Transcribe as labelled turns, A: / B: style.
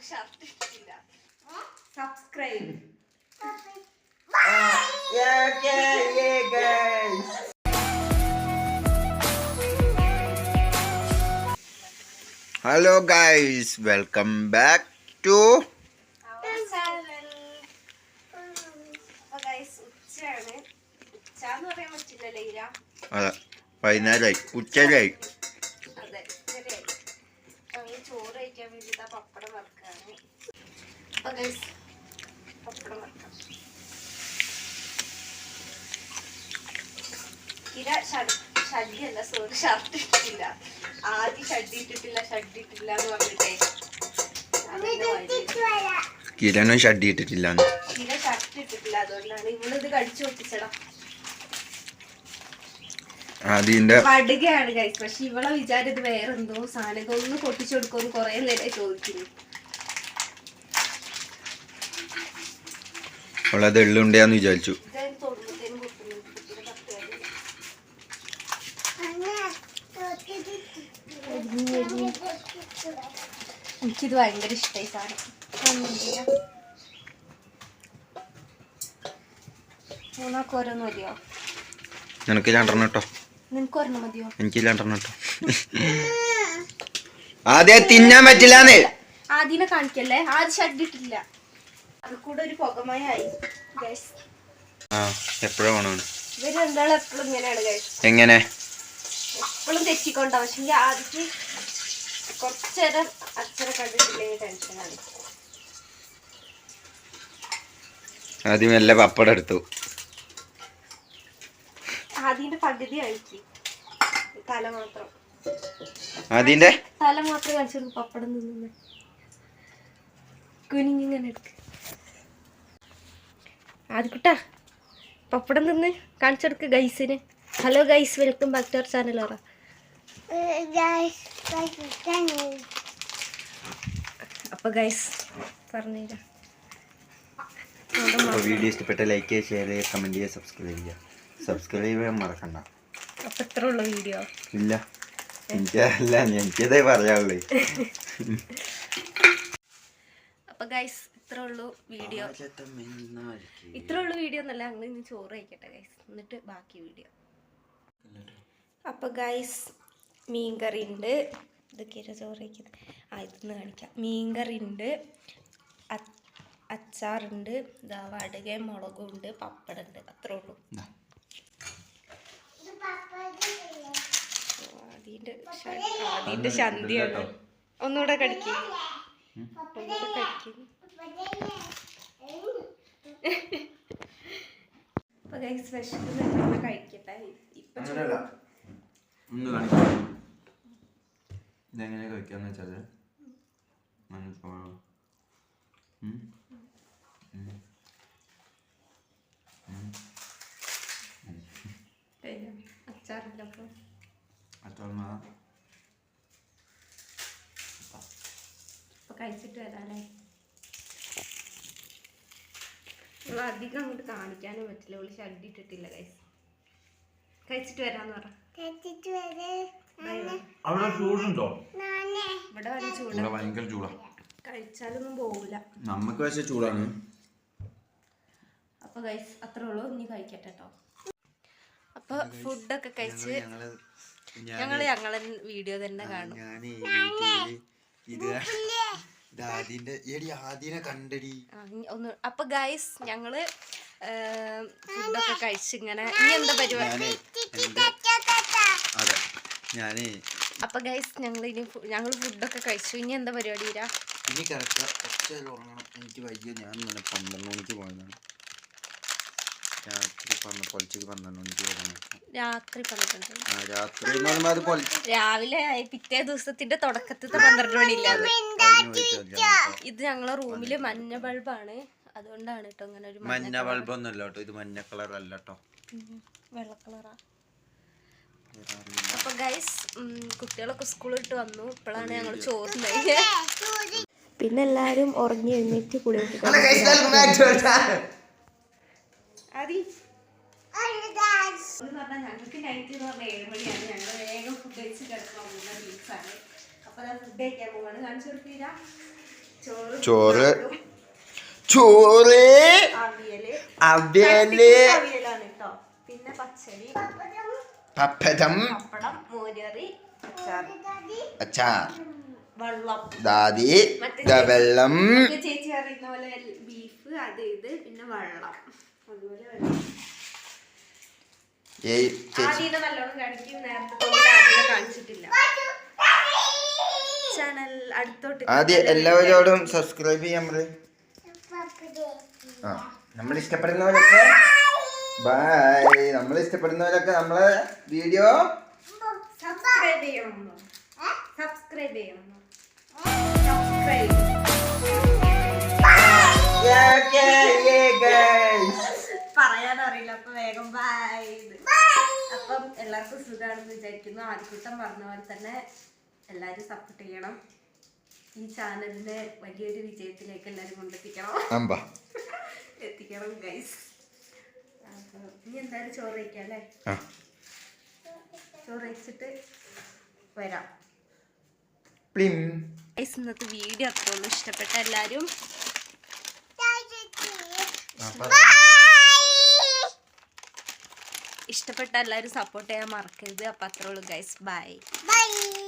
A: Sorry shirt ഇട്ടില്ല subscribe
B: hello guys welcome back to അതെ വൈകുന്നേരമായി. ഉച്ചരായി
A: അതെ ഉച്ചയായി ഞങ്ങൾ ചോറ് കഴിക്കാൻ വേണ്ടിട്ട് പപ്പടം വറുക്കാണ് അപ്പൊ ഗൈസ് പപ്പടം വറുക്കാം ഇര ഷഡ്ഡിയല്ല സോറി ഷർട്ട് ഇട്ടിട്ടില്ല ആദ്യം ഷഡ്ഡി ഇട്ടിട്ടില്ല ഷഡ്ഡി ഇട്ടില്ല എന്ന് പറഞ്ഞിട്ടേ.
B: കിരണും ഷഡ്ഡി ഇട്ടിട്ടില്ല
A: കിര ഷർട്ട് ഇട്ടിട്ടില്ല അതുകൊണ്ടാണ് ഇവളിത് കടിച്ചു പൊട്ടിച്ചടാ
B: അതിന്റെ
A: കടുകയാണ് ഗൈസ് പക്ഷെ ഇവളെ വിചാരം ഇത് വേറെ എന്തോ സാധനം ഇതൊന്ന് പൊട്ടിച്ചു കൊടുക്കുമെന്ന് കൊറേ നേരമായി ചോദിക്കുന്നു.
B: അവളത് എള്ളുണ്ടെന്ന് വിചാരിച്ചു.
A: എനിക്കിത് ഭയങ്കര ഇഷ്ടമായി സാധനം. മൂന്നാൾക്ക് ഓരോന്ന് മതിയോ?
B: നിനക്ക് രണ്ടെണ്ണം കേട്ടോ
A: നിനക്ക് ഒരെണ്ണം മതിയോ?
B: എനിക്ക് രണ്ടെണ്ണം കേട്ടോ ആദ്യം തിന്നാൻ പറ്റില്ലാന്ന്.
A: ആദ്യം കാണിക്കല്ലേ? ആദ്യം ഷഡിട്ടില്ല അത് കൂടെ ഒരു പുകമയായി ഗൈസ്
B: ആ എപ്പോഴും വേണം
A: ഇവർ രണ്ടാളും എപ്പോഴും ഇങ്ങനെയാണ് ഗൈസ്
B: എങ്ങനെ?
A: എപ്പോഴും തെറ്റിക്കൊണ്ട പക്ഷെ ആദ്യക്ക് കുറച്ചേരം അച്ഛനെ കണ്ടിട്ടില്ലെങ്കിൽ ടെൻഷനാണ്
B: ആദ്യം എല്ലാ പപ്പടം എടുത്തു.
A: ആദ്യന്റെ പകുതി കഴിച്ചു തല മാത്രം.
B: ആദ്യം
A: തല മാത്രം കഴിച്ചു പപ്പടം നിന്ന് കുനിങ്ങിങ്ങനെ എടുക്ക്. ആദ്യക്കുട്ടാ പപ്പടം നിന്ന് കാണിച്ചെടുക്ക് ഗൈസിന്. Hello guys welcome back to our channel ഓറ അപ്പൊ ഗൈസ് പറഞ്ഞുതരാം.
B: അപ്പോൾ വീഡിയോ ഇഷ്ടപ്പെട്ട ലൈക്ക് ചെയ്യുക ഷെയർ ചെയ്യുക കമന്റ് ചെയ്യുക സബ്സ്ക്രൈബ് ചെയ്യുക. സബ്സ്ക്രൈബ് ചെയ്യാൻ മറക്കണ്ട.
A: അപ്പം എത്ര ഉള്ള വീഡിയോ
B: ഇല്ല. എനിക്കല്ല എനിക്കതേ പറയാനുള്ളൂ.
A: അപ്പൊ ഗൈസ് ഇത്ര ഉള്ളൂ വീഡിയോ. ഇത്ര ഉള്ളൂ വീഡിയോ എന്നല്ല ഞങ്ങൾ ഇനി ചോറ് കഴിക്കട്ടെ ഗൈസ് എന്നിട്ട് ബാക്കി വീഡിയോ. അപ്പൊ ഗൈസ് മീൻകറി ഉണ്ട്. ഇതൊക്കെയാണ് ചോറ് കഴിക്കുന്നത്. ആ ഇതൊന്ന് കാണിക്കാം. മീൻകറി ഉണ്ട് അച്ചാറുണ്ട് ഇതാ വടക മുളകും ഉണ്ട് പപ്പടം ഉണ്ട്. അത്രേ ഉള്ളൂ. അതിന്റെ ശന്തിയാണ്. ഒന്നുകൂടെ കടിക്കും. ഒന്നുകൂടെ കടിക്കും. അപ്പൊ ഗൈസ് വിശക്കുന്ന കഴിക്കട്ടെ. ഇപ്പൊ ചോറ്
B: ഒന്ന് കാണിക്കാം. ഇതെങ്ങനെ കഴിക്കാന്ന്.
A: കഴിഞ്ഞോ? അച്ചാറില്ല അപ്പൊ. അപ്പൊ കഴിച്ചിട്ട് വരാല്ലേ നമ്മൾ അധികം അങ്ങോട്ട് കാണിക്കാനും പറ്റില്ല. ഓൾ ഷഡ്ഡി ഇട്ടിട്ടില്ല കൈസ് കഴിച്ചിട്ട് വരാന്ന് പറ.
B: അവിടെ ചൂടുണ്ടോ?
A: ഇവിടെ വന്ന് ചൂട്.
B: ഇവിടെ ഭയങ്കര ചൂടാ.
A: കഴിച്ചാലൊന്നും പോവില്ല
B: നമുക്ക് പക്ഷേ ചൂടാണ്.
A: അപ്പൊ ഗൈസ് അത്രേ ഉള്ളൂ. ഇനി കഴിക്കട്ടെ കേട്ടോ അപ്പൊ ഫുഡൊക്കെ കഴിച്ച്
B: ഞങ്ങൾ
A: ഞങ്ങൾ ഞങ്ങളെ വീഡിയോ തന്നെ കാണും.
B: ഇത്
A: അപ്പൊ ഗൈസ് ഞങ്ങൾ ഫുഡൊക്കെ കഴിച്ച് ഇങ്ങനെ ഇനി എന്താ പരിപാടി?
B: ഞാനേ
A: അപ്പൊ ഗൈസ് ഞങ്ങൾ ഇനി ഞങ്ങൾ ഫുഡൊക്കെ കഴിച്ചു. ഇനി എന്താ പരിപാടി ഇരാ?
B: ഇനി കറക്റ്റ് കുറച്ച് ഉറങ്ങണം. എനിക്ക് വയ്യ ഞാൻ പന്ത്രണ്ട് മണിക്ക് പോയതാണ്. രാത്രി പന്ത്രണ്ട് പൊളിച്ചക്ക് പന്ത്രണ്ട് മണിക്ക് പോയതാണ്
A: രാത്രി പന്ത്രണ്ട്
B: ആ രാത്രി എന്ന് പറയുമ്പോൾ അത് പൊളിച്ച്
A: രാവിലെ ആയി പിറ്റേ ദിവസത്തിന്റെ തുടക്കത്തിൽ പന്ത്രണ്ട് മണിയില്ലാതെ
B: കഴിഞ്ഞ് പോയിട്ട്
A: ഇത് ഞങ്ങളെ റൂമിൽ മഞ്ഞ ബൾബാണ്. അതുകൊണ്ടാണ് കേട്ടോ അങ്ങനെ ഒരു
B: മഞ്ഞ ബൾബ് ഒന്നും അല്ല കേട്ടോ ഇത് മഞ്ഞ കളർ അല്ല കേട്ടോ
A: വെള്ള കളറാ. അപ്പൊ ഗൈസ് കുട്ടികളൊക്കെ സ്കൂളിൽ ഇട്ട് വന്നു. ഇപ്പോഴാണ് ഞങ്ങൾ ചോറുണ്ടായി പിന്നെ എല്ലാരും ഉറങ്ങി എഴുന്നേറ്റ് കുളി അതി എന്ന് പറഞ്ഞാൽ ഞങ്ങൾക്ക് നൈറ്റ് എന്ന് പറഞ്ഞാൽ ഏഴ് മണിയാണ്. ഞങ്ങൾ വേഗം ഫുഡ് കഴിച്ച് കിടക്കാൻ പോകുന്ന ബീഫാണ് അപ്പൊ ഞാൻ ഫുഡ് കഴിക്കാൻ പോവാണ്. കാണിച്ചു കൊടുക്കില്ല ചോറ്
B: ചോറ്. ചോറ്.
A: അവിയൽ.
B: അവിയൽ.
A: അവിയലാണ് കേട്ടോ പിന്നെ പച്ചടി.
B: പപ്പടം.
A: പപ്പടം മോരറി അച്ചാർ
B: അച്ചാർ.
A: വെള്ളം.
B: ദാദി ദാ വെള്ളം.
A: ചേച്ചി അറിയുന്ന പോലെ ബീഫ് അത് ഇത് പിന്നെ വെള്ളം. ആദ്യം
B: എല്ലാവരോടും സബ്സ്ക്രൈബ് ചെയ്യാൻ പറ ആ നമ്മൾ ഇഷ്ടപ്പെടുന്നവരൊക്കെ ബൈ നമ്മൾ ഇഷ്ടപ്പെടുന്നവരൊക്കെ നമ്മളെ വീഡിയോ
A: സബ്സ്ക്രൈബ് ചെയ്യണം. സബ്സ്ക്രൈബ് ചെയ്യണം. സബ്സ്ക്രൈബ് പറയാൻ അപ്പൊ വേഗം ബൈ അപ്പം എല്ലാവർക്കും സുഖമാണെന്ന് വിചാരിക്കുന്നു. ആദ്യക്കൂട്ടം പറഞ്ഞ പോലെ തന്നെ എല്ലാരും സപ്പോർട്ട് ചെയ്യണം. ഈ ചാനലിനെ വലിയൊരു വിജയത്തിലേക്ക് എല്ലാരും കൊണ്ടെത്തിക്കണം. എത്തിക്കണം ഗൈസ് ഇനി എന്തായാലും ചോറ് കഴിക്കാം അല്ലേ?
B: ആ.
A: ചോറ് കഴിച്ചിട്ട് വരാം. ഇന്നത്തെ വീഡിയോ അത്രയുള്ളൂ ഇഷ്ടപ്പെട്ട എല്ലാവരും
B: പറ.
A: ഇഷ്ടപ്പെട്ട എല്ലാവരും സപ്പോർട്ട് ചെയ്യാൻ മറക്കരുത്. അപ്പം അത്രേ ഉള്ളൂ ഗൈസ് ബൈ
C: Bye.